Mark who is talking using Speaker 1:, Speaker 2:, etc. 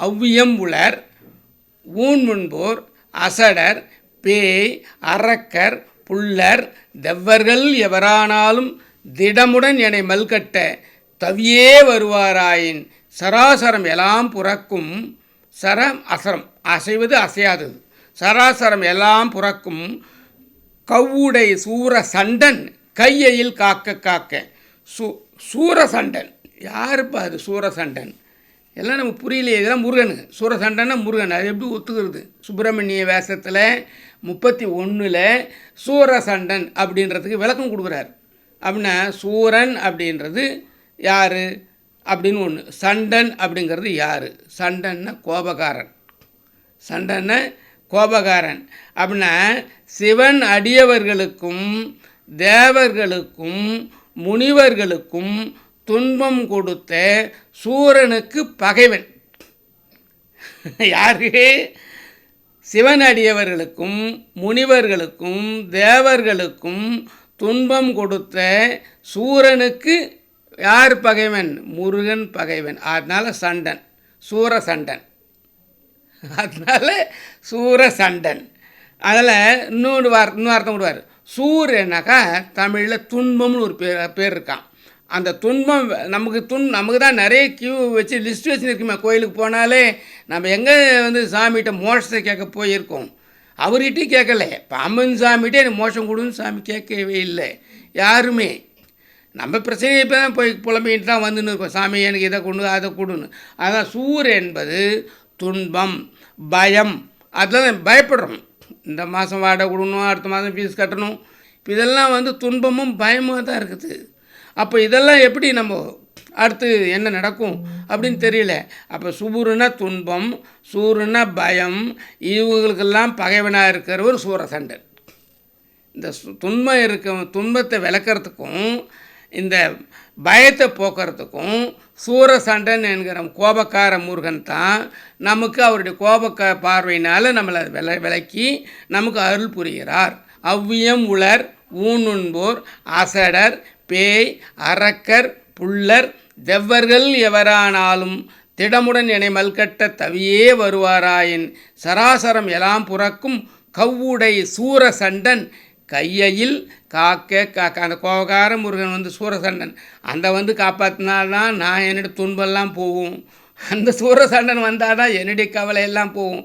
Speaker 1: அவ்வியம் உளர் ஊன் முன்போர் அசடர் பேய் அரக்கர் புல்லர் தெவ்வர்கள் எவரானாலும் திடமுடன் என்னை மல்கட்ட தவியே வருவாராயின் சராசரம் எல்லாம் புறக்கும் சரம் அசரம் அசைவது அசையாதது. சராசரம் எல்லாம் புறக்கும் கவ்வுடை சூர சண்டன் கையையில் காக்க காக்க. சூ சூரசண்டன் யாருப்பா அது சூரசண்டன் எல்லாம் நமக்கு புரியலையே இதெல்லாம் முருகன். சூரசண்டன்னா முருகன். அது எப்படி ஒத்துக்கிறது? சுப்பிரமணிய வேஷத்தில் முப்பத்தி ஒன்றில் சூரசண்டன் அப்படின்றதுக்கு விளக்கம் கொடுக்குறார். அப்படின்னா சூரன் அப்படின்றது யார்? அப்படின்னு ஒன்று சண்டன் அப்படிங்கிறது யார்? சண்டன்னா கோபகாரன் சண்டைன்னா கோபகாரன் அப்படின்னா சிவன் அடியவர்களுக்கும் தேவர்களுக்கும் முனிவர்களுக்கும் துன்பம் கொடுத்த சூரனுக்கு பகைவன். யாரு? சிவன் அடியவர்களுக்கும் முனிவர்களுக்கும் தேவர்களுக்கும் துன்பம் கொடுத்த சூரனுக்கு யார் பகைவன்? முருகன் பகைவன். அதனால் சண்டன். சூர சண்டன் அதனால் சூர சண்டன் அதில் இன்னொன்று வார் இன்னொரு அர்த்தம் விடுவார் சூரனாக்கா தமிழில் துன்பம்னு ஒரு பேர் பேர் இருக்கான் அந்த துன்பம் நமக்கு துன் நமக்கு தான் நிறைய கியூ வச்சு லிஸ்ட் வச்சுருக்குமே கோயிலுக்கு போனாலே நம்ம எங்கே வந்து சாமிகிட்ட மோஷத்தை கேட்க போயிருக்கோம்? அவர்கிட்டையும் கேட்கல. பாம்பன் சாமிகிட்டே எனக்கு மோஷம் கொடுன்னு சாமி கேட்கவே இல்லை. யாருமே. நம்ம பிரச்சனையை இப்போ தான் போய் புலம்பிகிட்டு தான் வந்துன்னு இருக்கோம். சாமி எனக்கு இதை கொண்டு அதை கொடுன்னு. அதான் சூர் என்பது துன்பம் பயம். அதெல்லாம் பயப்படுறோம். இந்த மாதம் வாடகை கொடுக்கணும் அடுத்த மாதம் ஃபீஸ் கட்டணும். இதெல்லாம் வந்து துன்பமும் பயமாக தான் இருக்குது. அப்போ இதெல்லாம் எப்படி நம்ம அடுத்து என்ன நடக்கும் அப்படின்னு தெரியல. அப்போ சுபுருன்னா துன்பம் சூருனா பயம் இவங்களுக்கெல்லாம் பகைவனாக இருக்கிறவர் சூரசண்டன். இந்த சு- துன்பம் இருக்க துன்பத்தை விளக்கிறதுக்கும் இந்த பயத்தை போக்குறதுக்கும் சூரசண்டன் என்கிற கோபக்கார முருகன் தான் நமக்கு அவருடைய கோபக்க பார்வையினால் நம்மளை வில விளக்கி நமக்கு அருள் புரிகிறார். அவ்வியம் உலர் ஊனுண்போர் அசடர் பேய் அரக்கர் புல்லர் தெவ்வர்கள் எவரானாலும் திடமுடன் என்னை மல்கட்ட தவியே வருவாராயின் சராசரம் எல்லாம் புறக்கும் கவ்வுடை சூரசண்டன். கையையில் காக்க காக்க அந்த கோபகார முருகன் வந்து சூரசண்டன். அந்த வந்து காப்பாற்றினால்தான் நான் என்னுடைய துன்பெல்லாம் போகும். அந்த சூரசண்டன் வந்தால் தான் என்னுடைய கவலை எல்லாம் போகும்.